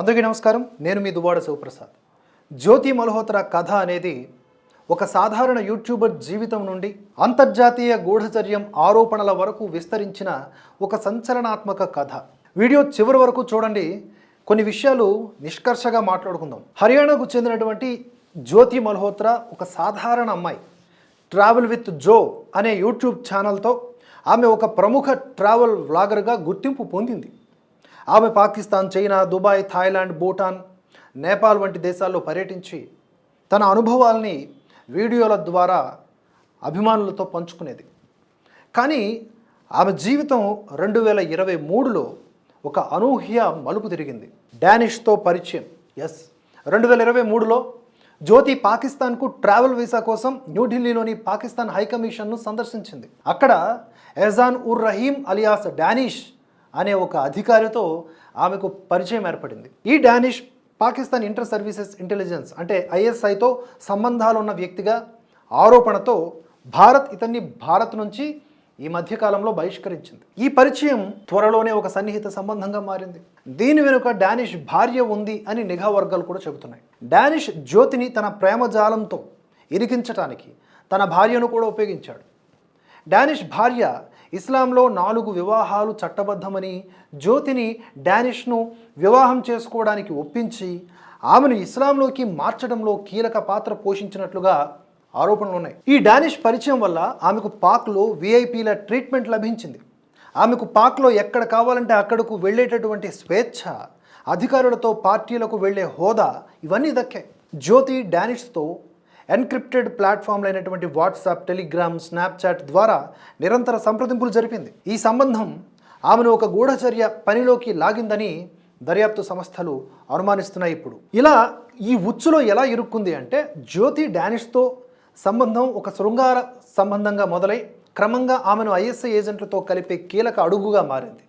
అందరికీ నమస్కారం. నేను మీ దువాడ శివప్రసాద్. జ్యోతి మల్హోత్రా కథ అనేది ఒక సాధారణ యూట్యూబర్ జీవితం నుండి అంతర్జాతీయ గూఢచర్యం ఆరోపణల వరకు విస్తరించిన ఒక సంచలనాత్మక కథ. వీడియో చివరి వరకు చూడండి. కొన్ని విషయాలు నిష్కర్షగా మాట్లాడుకుందాం. హర్యానాకు చెందినటువంటి జ్యోతి మల్హోత్రా ఒక సాధారణ అమ్మాయి. ట్రావెల్ విత్ జో అనే యూట్యూబ్ ఛానల్తో ఆమె ఒక ప్రముఖ ట్రావెల్ వ్లాగర్గా గుర్తింపు పొందింది. ఆమె Pakistan China Dubai Thailand Bhutan Nepal వంటి దేశాల్లో పర్యటించి తన అనుభవాల్ని వీడియోల ద్వారా అభిమానులతో పంచుకునేది. కానీ ఆమె జీవితం రెండు వేల ఇరవై మూడులో ఒక అనూహ్య మలుపు తిరిగింది. డానిష్తో పరిచయం. ఎస్. రెండు వేల ఇరవై మూడులో జ్యోతి పాకిస్తాన్కు ట్రావెల్ వీసా కోసం న్యూఢిల్లీలోని పాకిస్తాన్ హైకమిషన్ను సందర్శించింది. అక్కడ ఎజాన్ ఉర్ రహీం అలియాస్ డానిష్ అనే ఒక అధికారితో ఆమెకు పరిచయం ఏర్పడింది. ఈ Danish Pakistan inter services intelligence అంటే ఐఎస్ఐతో సంబంధాలు ఉన్న వ్యక్తిగా ఆరోపణతో భారత్ ఇతన్ని భారత్ నుంచి ఈ మధ్యకాలంలో బహిష్కరించింది. ఈ పరిచయం త్వరలోనే ఒక సన్నిహిత సంబంధంగా మారింది. దీని వెనుక డానిష్ భార్య ఉంది అని నిఘా వర్గాలు కూడా చెబుతున్నాయి. డానిష్ జ్యోతిని తన ప్రేమజాలంతో ఇరికించటానికి తన భార్యను కూడా ఉపయోగించాడు. డానిష్ భార్య ఇస్లాంలో నాలుగు వివాహాలు చట్టబద్ధమని జ్యోతిని డానిష్ను వివాహం చేసుకోవడానికి ఒప్పించి ఆమెను ఇస్లాంలోకి మార్చడంలో కీలక పాత్ర పోషించినట్లుగా ఆరోపణలు ఉన్నాయి. ఈ డానిష్ పరిచయం వల్ల ఆమెకు పాక్లో విఐపీల ట్రీట్మెంట్ లభించింది. ఆమెకు పాక్లో ఎక్కడ కావాలంటే అక్కడకు వెళ్ళేటటువంటి స్వేచ్ఛ అధికారులతో పార్టీలకు వెళ్ళే హోదా ఇవన్నీ దక్కాయి. జ్యోతి డానిష్తో ఎన్క్రిప్టెడ్ ప్లాట్ఫామ్లు అయినటువంటి వాట్సాప్ టెలిగ్రామ్ స్నాప్చాట్ ద్వారా నిరంతర సంప్రదింపులు జరిపింది. ఈ సంబంధం ఆమెను ఒక గూఢచర్య పనిలోకి లాగిందని దర్యాప్తు సంస్థలు అనుమానిస్తున్నాయి ఇప్పుడు. ఇలా ఈ ఉచ్చులో ఎలా ఇరుక్కుంది అంటే జ్యోతి డానిష్తో సంబంధం ఒక శృంగార సంబంధంగా మొదలై క్రమంగా ఆమెను ఐఎస్ఐ ఏజెంట్లతో కలిపే కీలక అడుగుగా మారింది.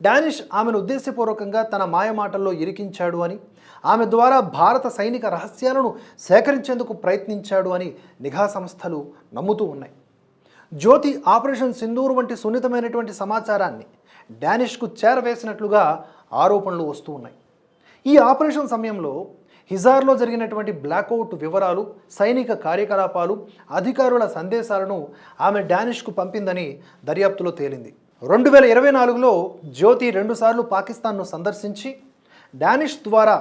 డానిష్ ఆమెను ఉద్దేశపూర్వకంగా తన మాయమాటల్లో ఇరికించాడు అని ఆమె ద్వారా భారత సైనిక రహస్యాలను సేకరించేందుకు ప్రయత్నించాడు అని నిఘా సంస్థలు నమ్ముతూ ఉన్నాయి. జ్యోతి ఆపరేషన్ సింధూర్ వంటి సున్నితమైనటువంటి సమాచారాన్ని డానిష్కు చేరవేసినట్లుగా ఆరోపణలు వస్తూ ఉన్నాయి. ఈ ఆపరేషన్ సమయంలో హిజార్లో జరిగినటువంటి బ్లాకౌట్ వివరాలు సైనిక కార్యకలాపాలు అధికారుల సందేశాలను ఆమె డానిష్కు పంపిందని దర్యాప్తులో తేలింది. రెండు వేల ఇరవై నాలుగులో జ్యోతి రెండుసార్లు పాకిస్తాన్ను సందర్శించి డానిష్ ద్వారా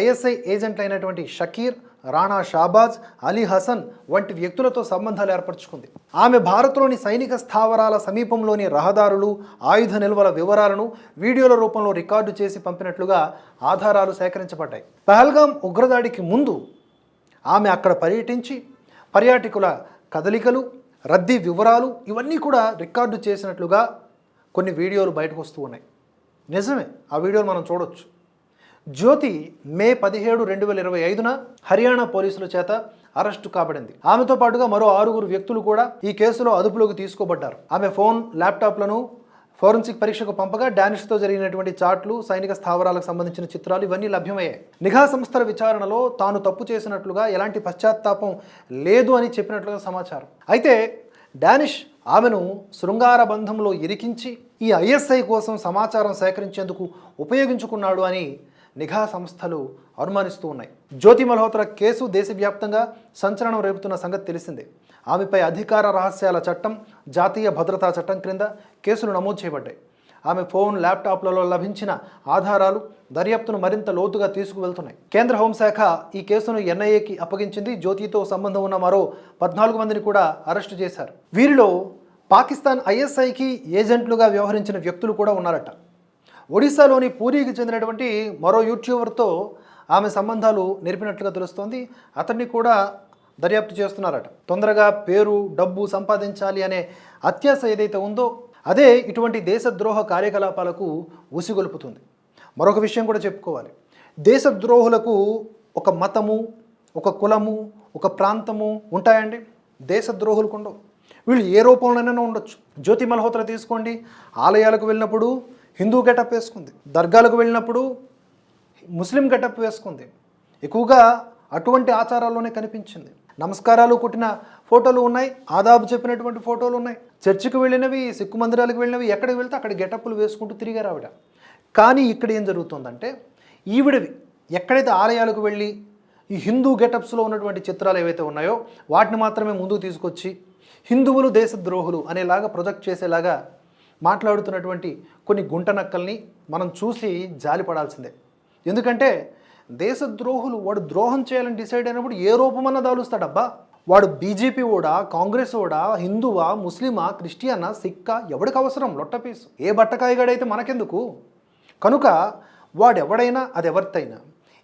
ఐఎస్ఐ ఏజెంట్ అయినటువంటి షకీర్ రాణా షాబాజ్ అలీ హసన్ వంటి వ్యక్తులతో సంబంధాలు ఏర్పరచుకుంది. ఆమె భారత్లోని సైనిక స్థావరాల సమీపంలోని రహదారులు ఆయుధ నిల్వల వివరాలను వీడియోల రూపంలో రికార్డు చేసి పంపినట్లుగా ఆధారాలు సేకరించబడ్డాయి. పహల్గాం ఉగ్రదాడికి ముందు ఆమె అక్కడ పర్యటించి పర్యాటకుల కదలికలు రద్దీ వివరాలు ఇవన్నీ కూడా రికార్డు చేసినట్లుగా కొన్ని వీడియోలు బయటకు వస్తూ ఉన్నాయి. నిజమే ఆ వీడియోలు మనం చూడొచ్చు. జ్యోతి మే పదిహేడు రెండు వేల ఇరవై ఐదున హర్యానా పోలీసుల చేత అరెస్టు కాబడింది. ఆమెతో పాటుగా మరో ఆరుగురు వ్యక్తులు కూడా ఈ కేసులో అదుపులోకి తీసుకోబడ్డారు. ఆమె ఫోన్ ల్యాప్టాప్లను ఫోరెన్సిక్ పరీక్షకు పంపగా డానిష్తో జరిగినటువంటి చాట్లు సైనిక స్థావరాలకు సంబంధించిన చిత్రాలు ఇవన్నీ లభ్యమయ్యాయి. నిఘా సంస్థల విచారణలో తాను తప్పు చేసినట్లుగా ఎలాంటి పశ్చాత్తాపం లేదు అని చెప్పినట్లుగా సమాచారం. అయితే డానిష్ ఆమెను శృంగార బంధంలో ఇరికించి ఈ ఐఎస్ఐ కోసం సమాచారం సేకరించేందుకు ఉపయోగించుకున్నాడు అని నిఘా సంస్థలు అనుమానిస్తూ ఉన్నాయి. జ్యోతి మల్హోత్రా కేసు దేశవ్యాప్తంగా సంచలనం రేపుతున్న సంగతి తెలిసిందే. ఆమెపై అధికార రహస్యాల చట్టం జాతీయ భద్రతా చట్టం క్రింద కేసులు నమోదు చేయబడ్డాయి. ఆమె ఫోన్ ల్యాప్టాప్లలో లభించిన ఆధారాలు దర్యాప్తును మరింత లోతుగా తీసుకువెళ్తున్నాయి. కేంద్ర హోంశాఖ ఈ కేసును ఎన్ఐఏకి అప్పగించింది. జ్యోతితో సంబంధం ఉన్న మరో పద్నాలుగు మందిని కూడా అరెస్టు చేశారు. వీరిలో పాకిస్తాన్ ఐఎస్ఐకి ఏజెంట్లుగా వ్యవహరించిన వ్యక్తులు కూడా ఉన్నారట. ఒడిశాలోని పూరికి చెందినటువంటి మరో యూట్యూబర్తో ఆమె సంబంధాలు నేర్పినట్లుగా తెలుస్తోంది. అతన్ని కూడా దర్యాప్తు చేస్తున్నారట. తొందరగా పేరు డబ్బు సంపాదించాలి అనే అత్యాశ ఏదైతే ఉందో అదే ఇటువంటి దేశద్రోహ కార్యకలాపాలకు ఉసిగొలుపుతుంది మరొక విషయం కూడా చెప్పుకోవాలి. దేశద్రోహులకు ఒక మతము ఒక కులము ఒక ప్రాంతము ఉంటాయండి. దేశద్రోహులకు ఉండవు. వీళ్ళు ఏ రూపంలోనైనా ఉండొచ్చు. జ్యోతి మల్హోత్రా తీసుకోండి. ఆలయాలకు వెళ్ళినప్పుడు హిందూ గెటప్ వేసుకుంది. దర్గాలకు వెళ్ళినప్పుడు ముస్లిం గెటప్ వేసుకుంది. ఎక్కువగా అటువంటి ఆచారాల్లోనే కనిపించింది. నమస్కారాలు కొట్టిన ఫోటోలు ఉన్నాయి ఆదాబు చెప్పినటువంటి ఫోటోలు ఉన్నాయి. చర్చికి వెళ్ళినవి సిక్కు మందిరాలకు వెళ్ళినవి ఎక్కడికి వెళ్తే అక్కడ గెటప్పులు వేసుకుంటూ తిరిగారు ఆవిడ. కానీ ఇక్కడ ఏం జరుగుతుందంటే ఈవిడవి ఎక్కడైతే ఆలయాలకు వెళ్ళి ఈ హిందూ గెటప్స్లో ఉన్నటువంటి చిత్రాలు ఏవైతే ఉన్నాయో వాటిని మాత్రమే ముందుకు తీసుకొచ్చి హిందువులు దేశద్రోహులు అనేలాగా ప్రొజెక్ట్ చేసేలాగా మాట్లాడుతున్నటువంటి కొన్ని గుంటనక్కల్ని మనం చూసి జాలిపడాల్సిందే. ఎందుకంటే దేశద్రోహులు వాడు ద్రోహం చేయాలని డిసైడ్ అయినప్పుడు ఏ రూపమన్నా దాలుస్తాడబ్బా వాడు బీజేపీ ఓడా కాంగ్రెస్ ఓడా హిందువా ముస్లిమా క్రిస్టియనా సిక్కా ఎవడికి అవసరం? లొట్టపీసు ఏ బట్టకాయగాడైతే మనకెందుకు? కనుక వాడెవడైనా అది ఎవరితైనా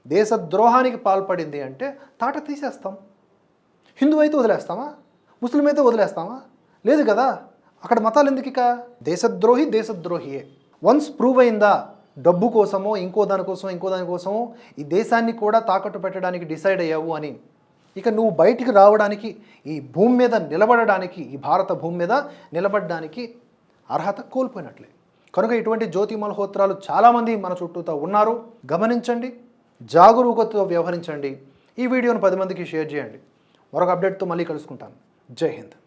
దేశద్రోహానికి పాల్పడింది అంటే తాట తీసేస్తాం. హిందూ అయితే వదిలేస్తామా? ముస్లిం అయితే వదిలేస్తామా? లేదు కదా. అక్కడ మతాలు ఎందుకు ఇక దేశద్రోహి దేశద్రోహియే. వన్స్ ప్రూవ్ అయిందా? డబ్బు కోసమో ఇంకో దానికోసమో ఇంకో దానికోసమో ఈ దేశాన్ని కూడా తాకట్టు పెట్టడానికి డిసైడ్ అయ్యావు అని. ఇక నువ్వు బయటికి రావడానికి ఈ భూమి మీద నిలబడడానికి ఈ భారత భూమి మీద నిలబడడానికి అర్హత కోల్పోయినట్లే. కనుక ఇటువంటి జ్యోతి మల్హోత్రాలు చాలామంది మన చుట్టూతో ఉన్నారు. గమనించండి జాగరూకతతో వ్యవహరించండి. ఈ వీడియోను పది మందికి షేర్ చేయండి. మరొక అప్డేట్తో మళ్ళీ కలుసుకుంటాను. జై హింద్.